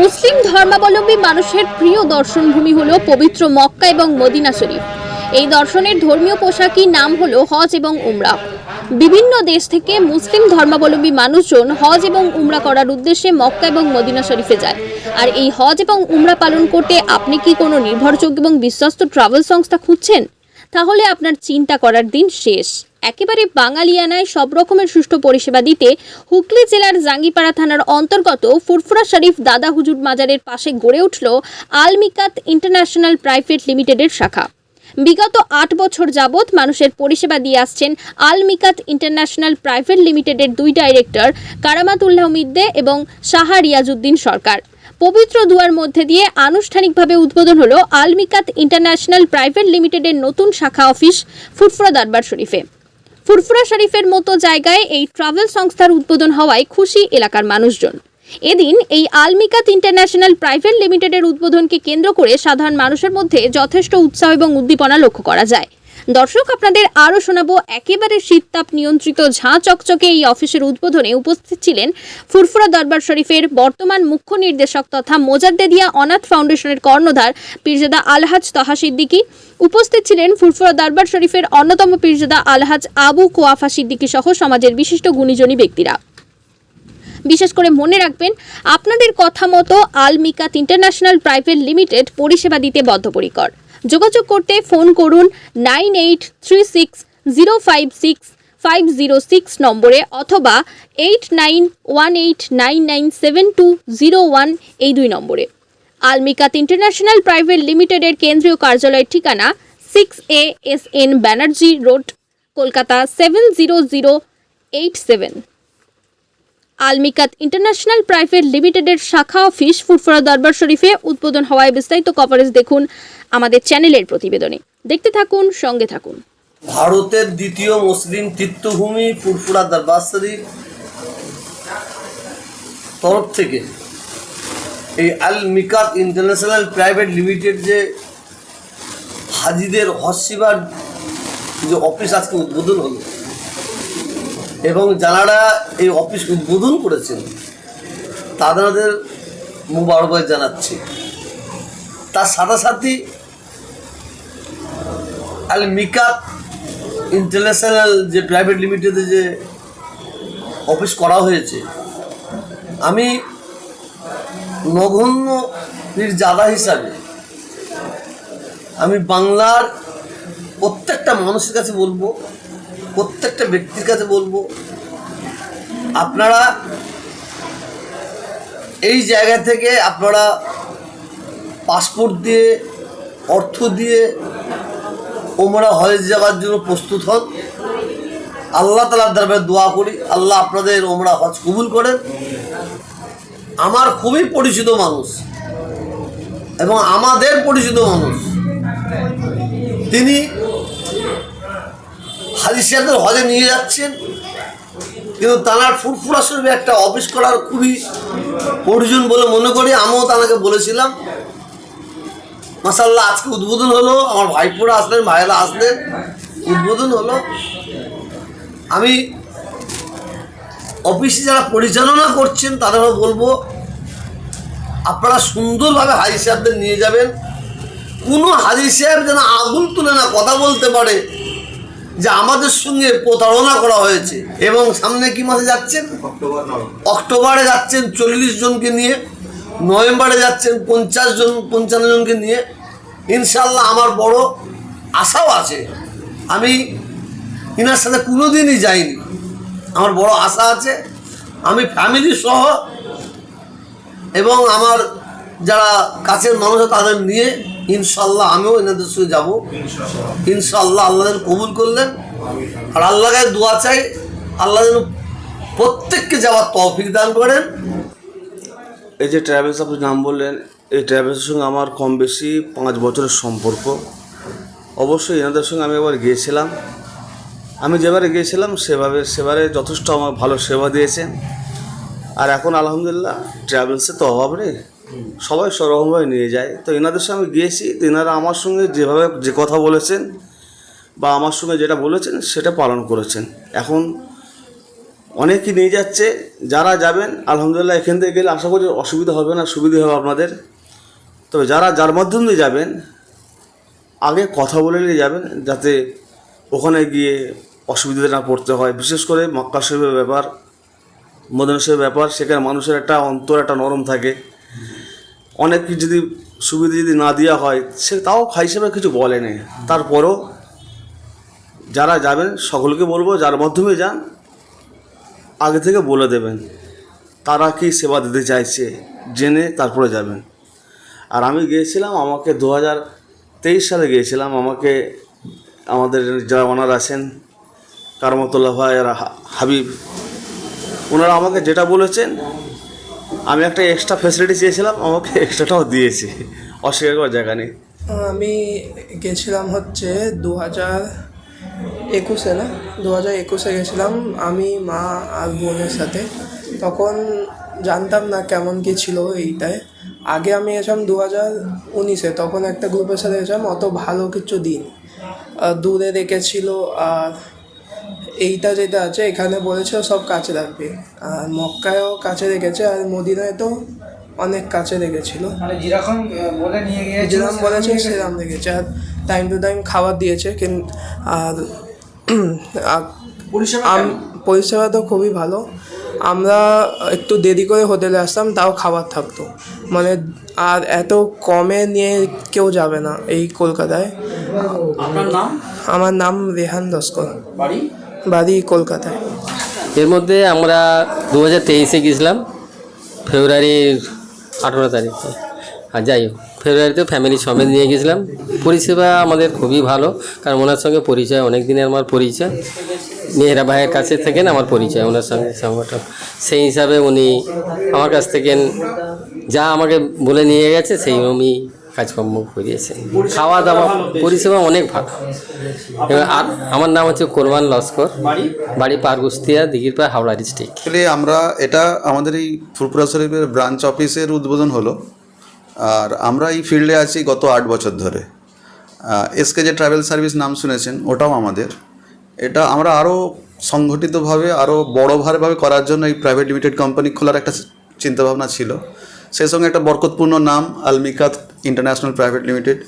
মুসলিম ধর্মাবলম্বী মানুষের প্রিয় দর্শনভূমি হলো পবিত্র মক্কা এবং মদিনা শরীফ। এই দর্শনের ধর্মীয় পোশাকই নাম হলো হজ এবং উমরা। বিভিন্ন দেশ থেকে মুসলিম ধর্মাবলম্বী মানুষজন হজ এবং উমরা করার উদ্দেশ্যে মক্কা এবং মদিনা শরীফে যায়। আর এই হজ এবং উমরা পালন করতে আপনি কি কোনো নির্ভরযোগ্য এবং বিশ্বস্ত ট্রাভেল সংস্থা খুঁজছেন? তাহলে আপনার চিন্তা করার দিন শেষ। একেবারে বাঙালিয়ানায় সব রকমের সুষ্ঠু পরিষেবা দিতে হুগলি জেলার জাঙ্গিপাড়া থানার অন্তর্গত ফুরফুরা শরীফ দাদা হুজুর মাজারের পাশে গড়ে উঠল আলমিকাত ইন্টারন্যাশনাল প্রাইভেট লিমিটেডের শাখা। বিগত আট বছর যাবৎ মানুষের পরিষেবা দিয়ে আসছেন আলমিকাত ইন্টারন্যাশনাল প্রাইভেট লিমিটেডের দুই ডাইরেক্টর কারামাতুল্লাহ মিদ্দে এবং শাহা রিয়াজউদ্দিন সরকার। পবিত্র দুয়ার মধ্যে দিয়ে আনুষ্ঠানিকভাবে উদ্বোধন হলো আলমিকাত ইন্টারন্যাশনাল প্রাইভেট লিমিটেডের নতুন শাখা অফিস ফুরফুরা দরবার শরীফে। ফুরফুরা শরীফের মতো জায়গায় এই ট্রাভেল সংস্থার উদ্বোধন হওয়ায় খুশি এলাকার মানুষজন। এদিন এই আলমিকাত ইন্টারন্যাশনাল প্রাইভেট লিমিটেডের উদ্বোধনকে কেন্দ্র করে সাধারণ মানুষের মধ্যে যথেষ্ট উৎসাহ এবং উদ্দীপনা লক্ষ্য করা যায়। দর্শক, আপনাদের আরও শোনাবো একেবারে শীততাপ নিয়ন্ত্রিত ঝাঁ চকচকে এই অফিসের উদ্বোধনে উপস্থিত ছিলেন ফুরফুরা দরবার শরীফের বর্তমান মুখ্য নির্দেশক তথা মোজাদ্দেদিয়া অনাথ ফাউন্ডেশনের কর্ণধার পীরজাদা আলহাজ তহা সিদ্দিকী। উপস্থিত ছিলেন ফুরফুরা দরবার শরীফের অন্যতম পীরজাদা আলহাজ আবু কোয়াফা সিদ্দিকী সহ সমাজের বিশিষ্ট গুণীজনী ব্যক্তিরা। বিশেষ করে মনে রাখবেন, আপনাদের কথা মতো আলমিকাত ইন্টারন্যাশনাল প্রাইভেট লিমিটেড পরিষেবা দিতে বদ্ধপরিকর। যোগাযোগ করতে ফোন করুন nine eight three six zero five six five zero six নম্বরে অথবা eight nine one eight nine nine seven two zero one এই দুই নম্বরে। আলমিকাত ইন্টারন্যাশনাল প্রাইভেট লিমিটেডের কেন্দ্রীয় কার্যালয়ের ঠিকানা six A S N Banerjee road, Kolkata seven zero zero eight seven. Almikat international private লিমিটেডের শাখা অফিস ফুটফরা দরবার শরীফে উদ্বোধন হওয়ায় বিস্তারিত কভারেজ দেখুন আমাদের চ্যানেলের প্রতিবেদনে। দেখতে থাকুন, সঙ্গে থাকুন। ভারতের দ্বিতীয় মুসলিম তীর্থভূমি ফুরফুরা দরবার শরীফ তরফ থেকে এই Al Miqat international private limited যে হাজিদের হসিবার যে অফিস আজকে উদ্বোধন হলো এবং যারা এই অফিস উদ্বোধন করেছেন তাদের মুবারকবাদ জানাচ্ছি। তার সাথে সাথে আল মিকাত ইন্টারন্যাশনাল যে প্রাইভেট লিমিটেডে যে অফিস করা হয়েছে, আমি নগণ্য জাদা হিসাবে আমি বাংলার প্রত্যেকটা মানুষের কাছে বলব প্রত্যেকটা ব্যক্তির কাছে বলব, আপনারা এই জায়গা থেকে আপনারা পাসপোর্ট দিয়ে, অর্থ দিয়ে ওমরা হয়ে যাওয়ার জন্য প্রস্তুত হন। আল্লাহ তালার দরবারে দোয়া করি, আল্লাহ আপনাদের ওমরা হজ কবুল করেন। আমার খুবই পরিচিত মানুষ এবং আমাদের পরিচিত মানুষ, তিনি হাজি সাহেবদের হজে নিয়ে যাচ্ছেন। কিন্তু তানার ফুরফুরা শরীফে একটা অফিস করার খুবই প্রয়োজন বলে মনে করি, আমিও তানাকে বলেছিলাম। মাসাল্লাহ আজকে উদ্বোধন হলো, আমার ভাইপোরা আসলেন, ভাইয়েরা আসলেন, উদ্বোধন হলো। আমি অফিসে যারা পরিচালনা করছেন, তাদেরও বলব, আপনারা সুন্দরভাবে হাজি সাহেবদের নিয়ে যাবেন। কোনো হাজি সাহেব যেন আগুন তুলে না কথা বলতে পারে যে আমাদের সঙ্গে প্রতারণা করা হয়েছে। এবং সামনে কি মাসে যাচ্ছেন? অক্টোবরে যাচ্ছেন চল্লিশ জনকে নিয়ে নভেম্বরে যাচ্ছেন পঞ্চাশ জন পঞ্চান্ন জনকে নিয়ে। ইনশাল্লাহ আমার বড় আশাও আছে। আমি ইনার সাথে কোনো দিনই যাইনি। আমার বড় আশা আছে। আমি ফ্যামিলি সহ এবং আমার যারা কাছের মানুষ তাদের নিয়ে ইনশাল্লাহ আমিও এনাদের সঙ্গে যাব। ইনশাল্লাহ আল্লাহ যেন কবুল করলেন। আর আল্লাহ কাছে দোয়া চাই, আল্লাহ যেন প্রত্যেককে যাওয়ার তৌফিক দান করেন। এই যে ট্রাভেলস আপনি নাম বললেন, এই ট্রাভেলসের সঙ্গে আমার কম বেশি পাঁচ বছরের সম্পর্ক। অবশ্যই এনাদের সঙ্গে আমি একবার গিয়েছিলাম। আমি যেবারে গিয়েছিলাম, সেভাবে, সেবারে যথেষ্ট আমার ভালো সেবা দিয়েছেন। আর এখন আলহামদুলিল্লাহ ট্রাভেলসে তো অভাব নেই। সবাই সরকমভাবে নিয়ে যায়। তো এনাদের সঙ্গে গিয়েছি, তো এনারা আমার সঙ্গে যেভাবে যে কথা বলেছেন বা আমার সঙ্গে যেটা বলেছেন, সেটা পালন করেছেন। এখন অনেকেই নিয়ে যাচ্ছে, যারা যাবেন, আলহামদুলিল্লাহ এখান থেকে গেলে আশা করি অসুবিধা হবে না, সুবিধা হবে আপনাদের। তবে যারা যার মাধ্যম দিয়ে যাবেন, আগে কথা বলে নিয়ে যাবেন, যাতে ওখানে গিয়ে অসুবিধা না পড়তে হয়। বিশেষ করে মক্কা শরীফের ব্যাপার, মদনা ব্যাপার, সেখানে মানুষের একটা অন্তর, একটা নরম থাকে। অনেক কিছু যদি সুবিধা যদি না দেওয়া হয়, সে তাও হিসেবে কিছু বলেনি তারপরও যারা যাবেন, সকলকে বলব, যার মাধ্যমে যান, আগে থেকে বলে দেবেন। তারা কি সেবা দিতে চাইছে, জেনে তারপরে যাবেন। আর আমি গিয়েছিলাম, আমাকে দু হাজার তেইশ সালে গিয়েছিলাম, আমাকে আমাদের যারা ওনার আছেন, কারমতুল্লাহ ভাই আর হাবিব, ওনারা আমাকে যেটা বলেছেন আমি একটা এক্সট্রা ফ্যাসিলিটি চেয়েছিলাম, আমাকে এক্সট্রাটাও দিয়েছি। অস্বীকার করার জায়গা নেই। আমি গেছিলাম হচ্ছে দু হাজার একুশে না? দু হাজার একুশে গেছিলাম আমি, মা আর বোনের সাথে। তখন জানতাম না কেমন কী ছিল এইটায়। আগে আমি এসেছিলাম দু হাজার উনিশে, তখন একটা গ্রুপের সাথে এসেছিলাম অত ভালো কিছু দিন দূরে রেখেছিল আর এইটা যেটা আছে এখানে বলেছে সব কাছে রাখবে। আর মক্কায়ও কাছে রেখেছে আর মদিনায় তো অনেক কাছে রেখেছিল। মানে যেরকম বলে নিয়ে যেরকম বলেছে সেরকম রেখেছে। আর টাইম টু টাইম খাবার দিয়েছে কিন্তু আর পরিষেবা তো খুবই ভালো। আমরা একটু দেরি করে হোটেলে আসতাম তাও খাবার থাকতো। মানে আর এত কমে নিয়ে কেউ যাবে না এই কলকাতায়। আমার নাম রেহান দস্কর। বাড়ি? বাড়ি কলকাতায়। এর মধ্যে আমরা দু হাজার তেইশে গেছিলাম ফেব্রুয়ারির আঠেরো তারিখে। আর যাই হোক, ফেব্রুয়ারিতে ফ্যামিলি সমেত নিয়ে গেছিলাম পরিষেবা আমাদের খুবই ভালো, কারণ ওনার সঙ্গে পরিচয় অনেক দিনের আমার পরিচয়। মেহরা ভাইয়ের কাছে থেকেন আমার পরিচয়, ওনার সঙ্গে সংগঠন। সেই হিসাবে উনি আমার কাছ থেকে যা আমাকে বলে নিয়ে গেছে, সেই আমি কাজকর্ম করিয়েছে। খাওয়া দাওয়া পরিষেবা অনেক ভালো। এবার আর আমার নাম হচ্ছে কোরবান লস্কর। বাড়ি? পারগুস্তিয়া দিঘির পাড় হাওড়া ডিস্ট্রিক্ট আমরা এটা আমাদের এই ফুরপুরা শরীফের ব্রাঞ্চ অফিসের উদ্বোধন হলো। আর আমরা এই ফিল্ডে আছি গত আট বছর ধরে। এসকে যে ট্রাভেল সার্ভিস নাম শুনেছেন ওটাও আমাদের। এটা আমরা আরও সংগঠিতভাবে আরও বড়োভাবে করার জন্য এই প্রাইভেট লিমিটেড কোম্পানি খোলার একটা চিন্তাভাবনা ছিল। সেই সঙ্গে একটা বরকতপূর্ণ নাম আলমিকাত ইন্টারন্যাশনাল প্রাইভেট লিমিটেড।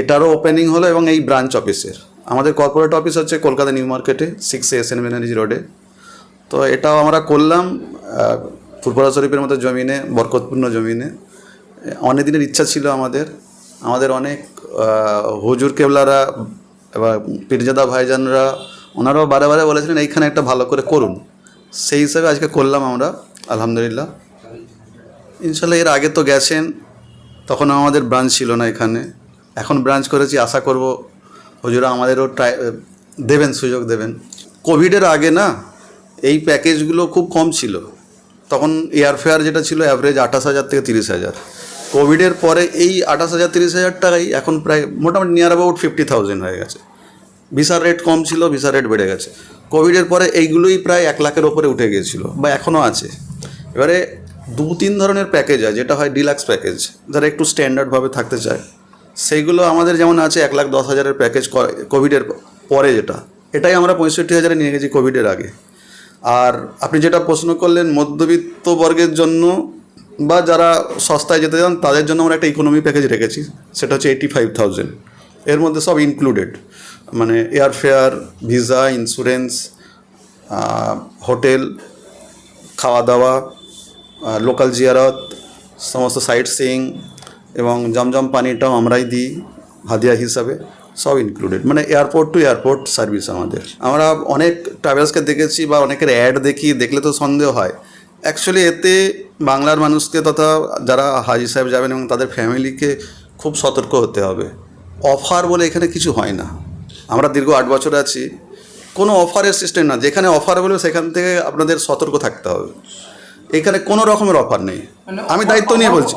এটারও ওপেনিং হলো এবং এই ব্রাঞ্চ অফিসের আমাদের কর্পোরেট অফিস হচ্ছে কলকাতা নিউ মার্কেটে সিক্স এস এন ব্যানার্জি রোডে তো এটাও আমরা করলাম আহ, শরীফের মতো জমিনে বরকতপূর্ণ জমিনে। অনেক দিনের ইচ্ছা ছিল আমাদের। আমাদের অনেক হুজুর কেবলারা এবার পীরজাদা ভাইজানরা ওনারাও বারে বারে বলেছিলেন এইখানে একটা ভালো করে করুন। সেই হিসাবে আজকে করলাম আমরা আলহামদুলিল্লাহ। ইনশাল্লাহ এর আগে তো গেছেন তখন আমাদের ব্রাঞ্চ ছিল না এখানে। এখন ব্রাঞ্চ করেছি, আশা করব হুজুরা আমাদেরও ট্রাই দেবেন, সুযোগ দেবেন। কোভিডের আগে না, এই প্যাকেজগুলো খুব কম ছিল। তখন এয়ারফেয়ার যেটা ছিল অ্যাভারেজ আঠাশ হাজার থেকে তিরিশ হাজার। কোভিডের পরে এই আঠাশ হাজার, তিরিশ হাজার টাকাই এখন প্রায় মোটামুটি নিয়ার অ্যাবাউট ফিফটি থাউজেন্ড হয়ে গেছে। ভিসার রেট কম ছিল ভিসার রেট বেড়ে গেছে। কোভিডের পরে এইগুলোই প্রায় এক লাখের ওপরে উঠে গিয়েছিল, বা এখনও আছে। এবারে দু তিন ধরনের প্যাকেজ আছে যেটা হয় ডিলাক্স প্যাকেজ যারা একটু স্ট্যান্ডার্ডভাবে থাকতে চায়। সেইগুলো আমাদের যেমন আছে এক লাখ দশ হাজারের প্যাকেজ কোভিডের পরে যেটা, এটাই আমরা পঁয়ষট্টি হাজারে নিয়ে গেছি কোভিডের আগে। আর আপনি যেটা প্রশ্ন করলেন, মধ্যবিত্ত বর্গের জন্য বা যারা সস্তায় যেতে চান, তাদের জন্য আমরা একটা ইকোনমি প্যাকেজ রেখেছি, সেটা হচ্ছে এইটি ফাইভ থাউজেন্ড এর মধ্যে সব ইনক্লুডেড মানে এয়ারফেয়ার ভিসা ইন্স্যুরেন্স হোটেল খাওয়া দাওয়া লোকাল জিয়ারত, সমস্ত সাইট সিইং এবং জমজম পানিটাও আমরাই দিই, হাদিয়া হিসাবে, সব ইনক্লুডেড মানে এয়ারপোর্ট টু এয়ারপোর্ট সার্ভিস আমাদের। আমরা অনেক ট্রাভেলসকে দেখেছি বা অনেকের অ্যাড দেখি, দেখলে তো সন্দেহ হয়। অ্যাকচুয়ালি এতে বাংলার মানুষকে তথা যারা হাজি সাহেব যাবেন এবং তাদের ফ্যামিলিকে খুব সতর্ক হতে হবে। অফার বলে এখানে কিছু হয় না। আমরা দীর্ঘ আট বছর আছি। কোনো অফারের সিস্টেম না। যেখানে অফার বলবে সেখান থেকে আপনাদের সতর্ক থাকতে হবে। এখানে কোনো রকমের অফার নেই। আমি দায়িত্ব নিয়ে বলছি।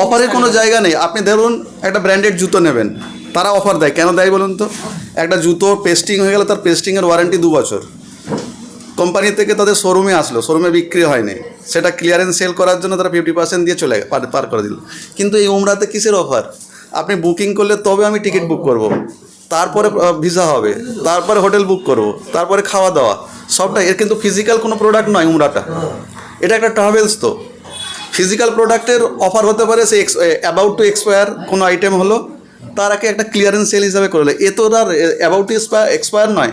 অফারের কোনো জায়গা নেই। আপনি ধরুন একটা ব্র্যান্ডেড জুতো নেবেন। তারা অফার দেয়। কেন দেয় বলুন তো? একটা জুতো পেস্টিং হয়ে গেলে তার পেস্টিংয়ের ওয়ারেন্টি দু বছর। কোম্পানি থেকে তাদের শোরুমে আসলো। শোরুমে বিক্রি হয়নি। সেটা ক্লিয়ারেন্স সেল করার জন্য তারা ফিফটি পার্সেন্ট দিয়ে চলে পার করে দিল। কিন্তু এই উমরাতে কিসের অফার আপনি বুকিং করলে তবে আমি টিকিট বুক করব। তারপরে ভিসা হবে, তারপরে হোটেল বুক করব। তারপরে খাওয়া দাওয়া, সবটাই। এর কিন্তু ফিজিক্যাল কোনো প্রোডাক্ট নয় উমরাটা। এটা একটা ট্রাভেলস তো। ফিজিক্যাল প্রোডাক্টের অফার হতে পারে, সে অ্যাবাউট টু এক্সপায়ার কোনো আইটেম হলো, তার আগে একটা ক্লিয়ারেন্স সেল হিসাবে করলে এ তো আর অ্যাবাউট টু এক্সপায়ার নয়।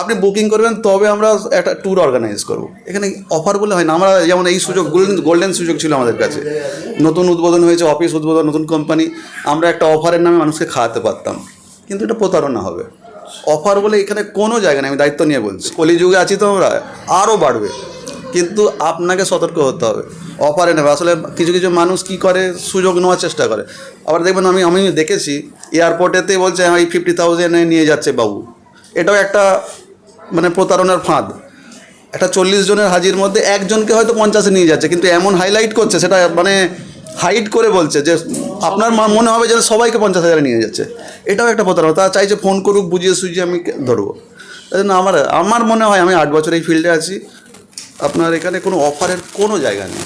আপনি বুকিং করবেন, তবে আমরা একটা ট্যুর অর্গানাইজ করব। এখানে অফার বলে হয় না। আমরা যেমন এই সুযোগ গোল্ডেন গোল্ডেন সুযোগ ছিল আমাদের কাছে। নতুন উদ্বোধন হয়েছে অফিস উদ্বোধন, নতুন কোম্পানি আমরা একটা অফারের নামে মানুষকে খাওয়াতে পারতাম। কিন্তু এটা প্রতারণা হবে। অফার বলে এখানে কোনো জায়গা নেই, আমি দায়িত্ব নিয়ে বলছি। কলিযুগে আছি তো আমরা আরও বাড়বে। কিন্তু আপনাকে সতর্ক হতে হবে। অফারে নেবে। আসলে কিছু কিছু মানুষ কি করে? সুযোগ নেওয়ার চেষ্টা করে। আবার দেখবেন আমি আমি দেখেছি এয়ারপোর্টেতে বলছে হ্যাঁ এই ফিফটি থাউজেন্ডে নিয়ে যাচ্ছে বাবু। এটাও একটা মানে প্রতারণার ফাঁদ। একটা চল্লিশ জনের হাজির মধ্যে একজনকে হয়তো পঞ্চাশে নিয়ে যাচ্ছে, কিন্তু এমন হাইলাইট করছে, সেটা মানে হাইট করে বলছে যে আপনার মনে হবে যে সবাইকে পঞ্চাশ হাজারে নিয়ে যাচ্ছে। এটাও একটা প্রতারণা। তারা চাইছে ফোন করুক, বুঝিয়ে সুঝিয়ে আমি ধরবো। তাই আমার আমার মনে হয় আমি আট বছর এই ফিল্ডে আছি। আপনার এখানে কোনো অফারের কোনো জায়গা নেই।